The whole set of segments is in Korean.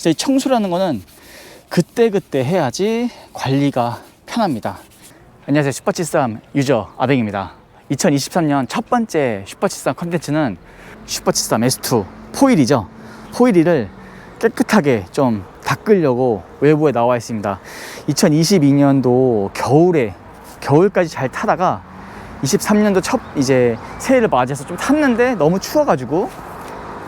진짜 이 청소라는 거는 그때그때 해야지 관리가 편합니다. 안녕하세요. 슈퍼치쌈 유저 아뱅입니다. 2023년 첫 번째 슈퍼치쌈 컨텐츠는 슈퍼치쌈 S2 포일이죠. 포일이를 깨끗하게 좀 닦으려고 외부에 나와 있습니다. 2022년도 겨울에 겨울까지 잘 타다가 23년도 첫 이제 새해를 맞이해서 좀 탔는데 너무 추워가지고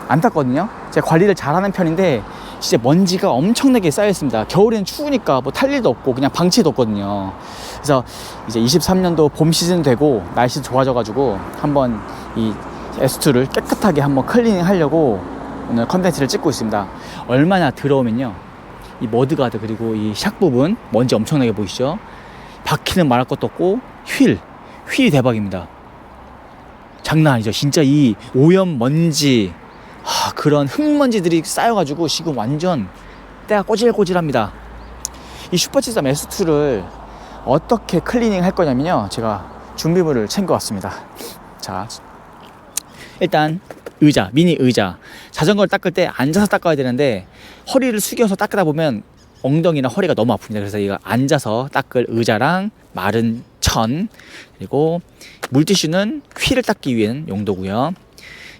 안 탔거든요. 제가 관리를 잘하는 편인데 진짜 먼지가 엄청나게 쌓여 있습니다. 겨울에는 추우니까 뭐 탈 일도 없고 그냥 방치도 없거든요. 그래서 이제 23년도 봄 시즌 되고 날씨 좋아져가지고 한번 이 S2를 깨끗하게 한번 클리닝 하려고 오늘 컨텐츠를 찍고 있습니다. 얼마나 더러우면요. 이 머드가드 그리고 이 샥 부분 먼지 엄청나게 보이시죠? 바퀴는 말할 것도 없고 휠, 휠이 대박입니다. 장난 아니죠. 진짜 이 오염 먼지 하, 그런 흙먼지들이 쌓여가지고 지금 완전 때가 꼬질꼬질합니다. 이 슈퍼치삼 S2를 어떻게 클리닝 할 거냐면요. 제가 준비물을 챙겨왔습니다. 자, 일단 의자, 미니 의자. 자전거를 닦을 때 앉아서 닦아야 되는데 허리를 숙여서 닦다 보면 엉덩이나 허리가 너무 아픕니다. 그래서 이거 앉아서 닦을 의자랑 마른 천 그리고 물티슈는 휠을 닦기 위한 용도고요.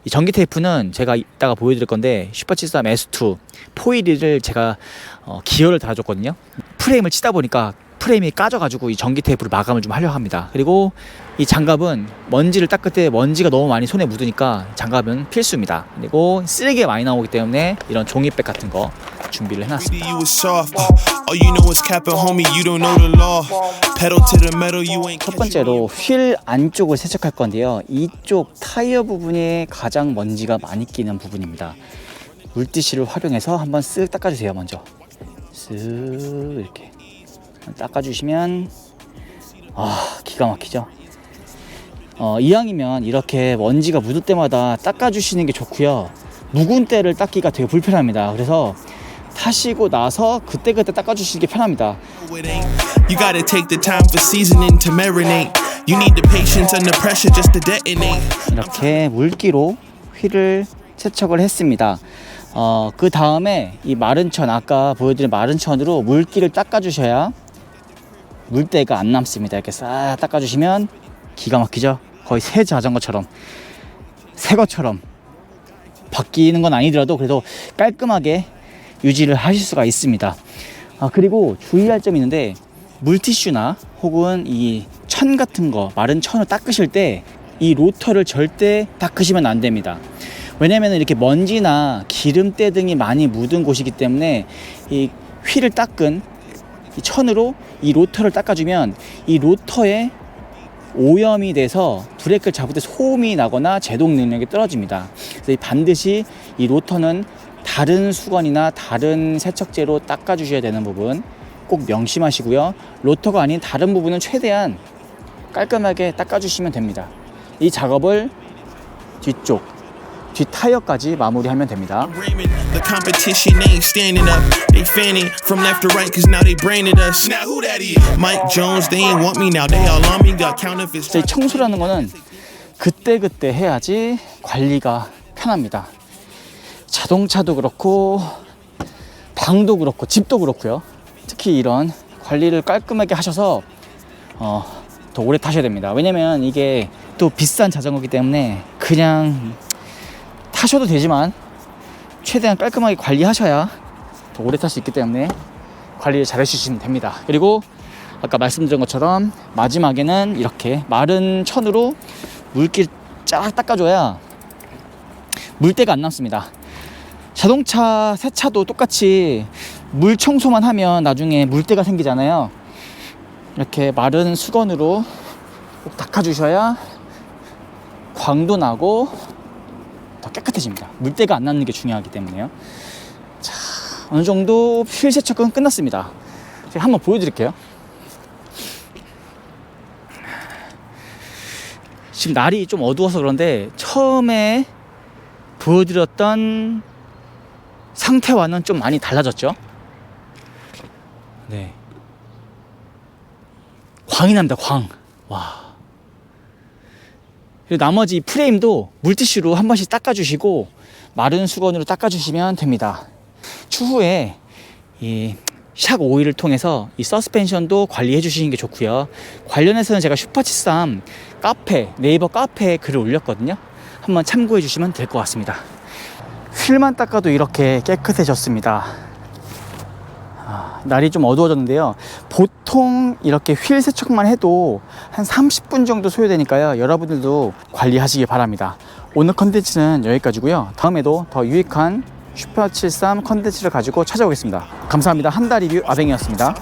이 전기 테이프는 제가 이따가 보여드릴 건데 슈퍼치삼 S2 포일을 제가 어, 기어를 달아줬거든요. 프레임을 치다 보니까 프레임이 까져가지고 이 전기 테이프로 마감을 좀 하려 합니다. 그리고 이 장갑은 먼지를 닦을 때 먼지가 너무 많이 손에 묻으니까 장갑은 필수입니다. 그리고 쓰레기가 많이 나오기 때문에 이런 종이백 같은 거 준비를 해놨습니다. 첫 번째로 휠 안쪽을 세척할 건데요. 이쪽 타이어 부분에 가장 먼지가 많이 끼는 부분입니다. 물티슈를 활용해서 한번 쓱 닦아주세요. 먼저 쓱 이렇게 닦아주시면 아 기가 막히죠. 어, 이왕이면 이렇게 먼지가 묻을 때마다 닦아주시는 게 좋고요. 묵은 때를 닦기가 되게 불편합니다. 그래서 타시고 나서 그때그때 닦아주시는 게 편합니다. You gotta take the time for seasoning to marinate. You need the patience under pressure just to detonate. 이렇게 물기로 휠을 세척을 했습니다. 어, 그 다음에 이 마른 천, 아까 보여드린 마른 천으로 물기를 닦아주셔야 물때가 안 남습니다. 이렇게 싹 닦아주시면 기가 막히죠? 거의 새 자전거처럼, 새 것처럼 바뀌는 건 아니더라도 그래도 깔끔하게 유지를 하실 수가 있습니다. 아, 그리고 주의할 점이 있는데 물티슈나 혹은 이 천 같은 거 마른 천을 닦으실 때 이 로터를 절대 닦으시면 안 됩니다. 왜냐면 이렇게 먼지나 기름때 등이 많이 묻은 곳이기 때문에 이 휠을 닦은 이 천으로 이 로터를 닦아주면 이 로터에 오염이 돼서 브레이크를 잡을 때 소음이 나거나 제동 능력이 떨어집니다. 그래서 이 반드시 이 로터는 다른 수건이나 다른 세척제로 닦아주셔야 되는 부분 꼭 명심하시고요. 로터가 아닌 다른 부분은 최대한 깔끔하게 닦아주시면 됩니다. 이 작업을 뒤쪽, 뒷 타이어까지 마무리하면 됩니다. Raymond, the competition ain't standing up. They fanning from left to right, cause now they branded us. Now who that is? Mike Jones, they ain't want me now. They all on me, got counterfeits. 진짜 이 청소라는 거는 그때그때 해야지 관리가 편합니다. 자동차도 그렇고 방도 그렇고 집도 그렇고요. 특히 이런 관리를 깔끔하게 하셔서 어, 더 오래 타셔야 됩니다. 왜냐면 이게 또 비싼 자전거기 때문에 그냥 타셔도 되지만 최대한 깔끔하게 관리하셔야 더 오래 탈 수 있기 때문에 관리를 잘 해주시면 됩니다. 그리고 아까 말씀드린 것처럼 마지막에는 이렇게 마른 천으로 물기 쫙 닦아줘야 물때가 안 남습니다. 자동차 세차도 똑같이 물 청소만 하면 나중에 물때가 생기잖아요. 이렇게 마른 수건으로 꼭 닦아주셔야 광도 나고 더 깨끗해집니다. 물때가 안 남는 게 중요하기 때문에요. 자, 어느 정도 휠 세척은 끝났습니다. 제가 한번 보여드릴게요. 지금 날이 좀 어두워서 그런데 처음에 보여드렸던 상태와는 좀 많이 달라졌죠? 네. 광이 납니다, 광. 와. 그리고 나머지 프레임도 물티슈로 한 번씩 닦아주시고 마른 수건으로 닦아주시면 됩니다. 추후에 이 샥 오일을 통해서 이 서스펜션도 관리해 주시는 게 좋고요. 관련해서는 제가 슈퍼치삼 카페, 네이버 카페에 글을 올렸거든요. 한번 참고해 주시면 될 것 같습니다. 휠만 닦아도 이렇게 깨끗해졌습니다. 아, 날이 좀 어두워졌는데요. 보통 이렇게 휠 세척만 해도 한 30분 정도 소요되니까요. 여러분들도 관리하시기 바랍니다. 오늘 컨텐츠는 여기까지고요. 다음에도 더 유익한 슈퍼 73 컨텐츠를 가지고 찾아오겠습니다. 감사합니다. 한 달 리뷰 아뱅이었습니다.